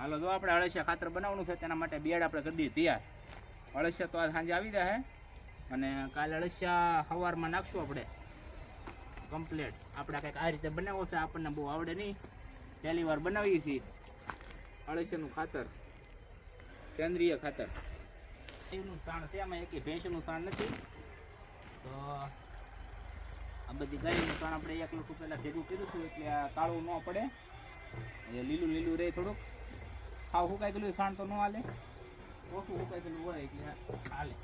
હાલો, જો આપણે અળસિયા ખાતર બનાવવાનું છે, તેના માટે બેડ આપણે કરી દઈએ તૈયાર. અળસિયા તો આ સાંજે આવી જાય અને કાલે અળસિયા સવારમાં નાખશું આપણે. કમ્પ્લેટ. આપણે કંઈક આ રીતે બનાવવો છે, આપણને બહુ આવડે નહીં. પહેલી વાર બનાવીએ છીએ. અળસિયાનું ખાતર. કેન્દ્રીય ખાતર. એનું સાણ છે, આમાં એક ભેંસનું સાણ નથી. તો આ બધી ગાયનું સાણ આપણે એક લોકો પહેલાં ભેગું કર્યું હતું, એટલે આ કાળું ન પડે. એ લીલું લીલું રહે થોડુંક. ખાવ સુકાઈ ગયેલું સાણ તો ન હાલે? ઓછું સુકાઈ ગયેલું હોય એટલે હાલે.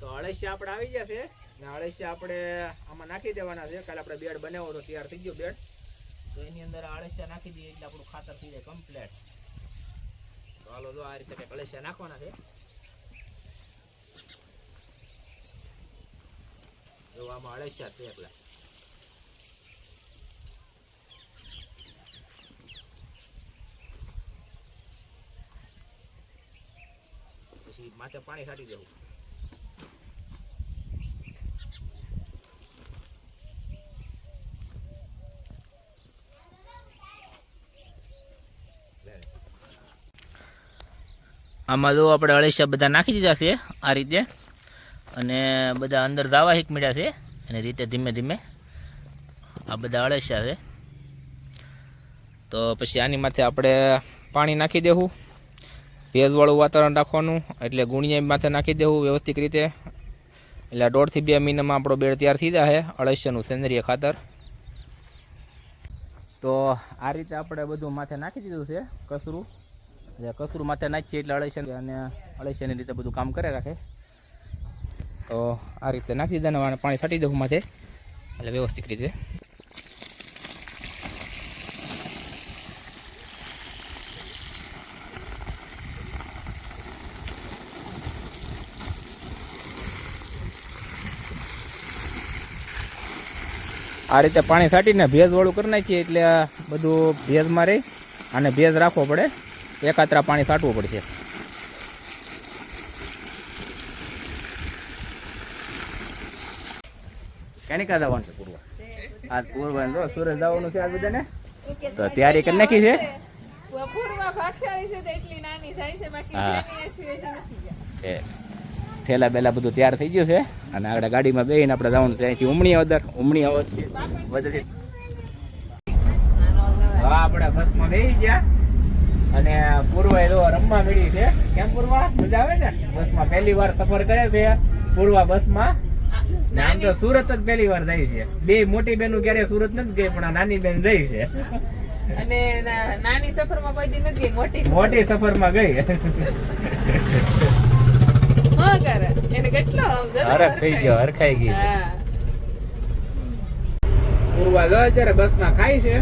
તો અળસિયા આપણે આવી ગયા છે ને અળસિયા આપણે આમાં નાખી દેવાના છે. કાલે આપણે બેડ બનાવ્યો તો તૈયાર થઈ ગયો બેડ. તો એની અંદર અળસિયા નાખી દઈએ એટલે આપણું ખાતર થઈ જાય કમ્પ્લેટ તો હાલો જો આ રીતે કંઈક અળસિયા નાખવાના છે. જો આમાં અળસિયા છે એકલા પછી માથે પાણી છાંટી દેવું. આમાં જો આપણે અળસિયા બધા નાખી દીધા છે આ રીતે. અને બધા અંદર દાવા હિક મળ્યા છે એની રીતે ધીમે ધીમે આ બધા અળસિયા છે. તો પછી આની માથે આપણે પાણી નાખી દેવું. ભેજવાળું વાતાવરણ રાખવાનું. એટલે ગુણિયા માથે નાખી દેવું વ્યવસ્થિત રીતે. એટલે દોઢથી બે મહિનામાં આપણો બેડ તૈયાર થઈ જાય અળસિયાનું સેન્દ્રિય ખાતર. તો આ રીતે આપણે બધું માથે નાખી દીધું છે કચરું એટલે કચરું માથે નાખીએ એટલે અળસિયા અને અળસિયાની રીતે બધું કામ કરે રાખે. તો આ રીતે નાખી દીધા અને પાણી છાંટી દઉં માથે. એટલે વ્યવસ્થિત રીતે. આ રીતે પાણી છાંટીને ભેજવાળું કરી નાખીએ એટલે બધું ભેજમાં રહી અને ભેજ રાખવો પડે. એકાત્રા પાણી છાંટવું પડશે. કેનિકા જવાનું છે પૂર્વ? આજ પૂર્વ જો સુરત જવાનું છે આજ બધાને? તો તૈયારી કરી નાખી છે? થેલા બેલા બધું તૈયાર થઈ ગયું છે અને આગળ ગાડીમાં બેહીને આપણે જવાનું છે. અહીંથી ઉમણી અવદર ઉમણી અવધ છે. આપણે બસમાં બેસી ગયા. અને પૂર્વા જો રમવા મળી છે કેમ પૂર્વા? મજા આવે ને? બસમાં પહેલી વાર સફર કરે છે. પૂર્વા બસમાં? માં આમ તો સુરત જ પહેલી વાર જાય છે. બે મોટી બેનું ક્યારે સુરત નથી ગઈ પણ આ નાની બેન જઈ છે. અને નાની સફરમાં કોઈ દી નથી મોટી. મોટી સફરમાં ગઈ. હા કરે એને કેટલો હરખ થઈ ગયો હરખાઈ ગઈ. પૂર્વા જો અત્યારે બસમાં ખાય છે.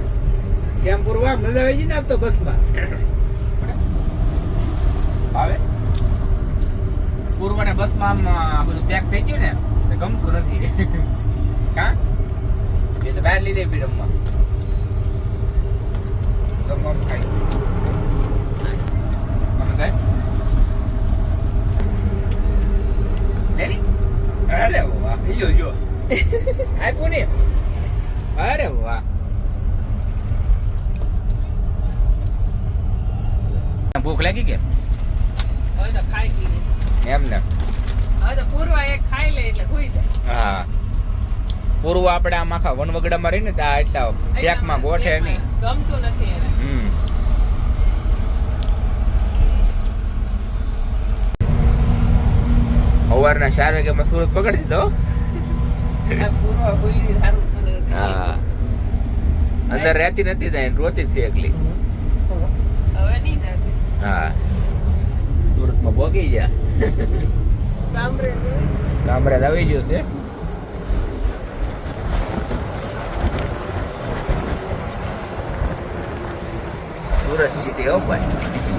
કેમ પૂર્વા? મજા આવી ગઈ ને આમ તો બસમાં. આવે. પૂર્વાને બસમાં આમ બધું પેક થઈ ગયું ને ગમતું નથી. કા એ તો બહાર લીધે પી રમવા. તમે ખાય લેલી અરે વાહ. લ્યો જો આપ્યું ને. અરે વાહ. ભૂખ લાગી તો ખાઈ એમ ને? હવે તો પૂર્વા એક ખાઈ લે એટલે હુઈ જાય. હા. પૂર્વ આપણે આમ આખા વનવગડામાં રહીને તો આ એટલા પેકમાં ગોઠે નહીં. ગમતું નથી એને હમ. સવારના ચાર વાગ્યામાં સુરત પકડી દીધો અંદર રહેતી નથી ત્યાં રોતી જ છે એકલી હવે નહીં જાગે હા સુરતમાં ભોગી ગયા ગામડે જઈ. કામરાજ આવી ગયો છે સુરત સિટી હો ભાઈ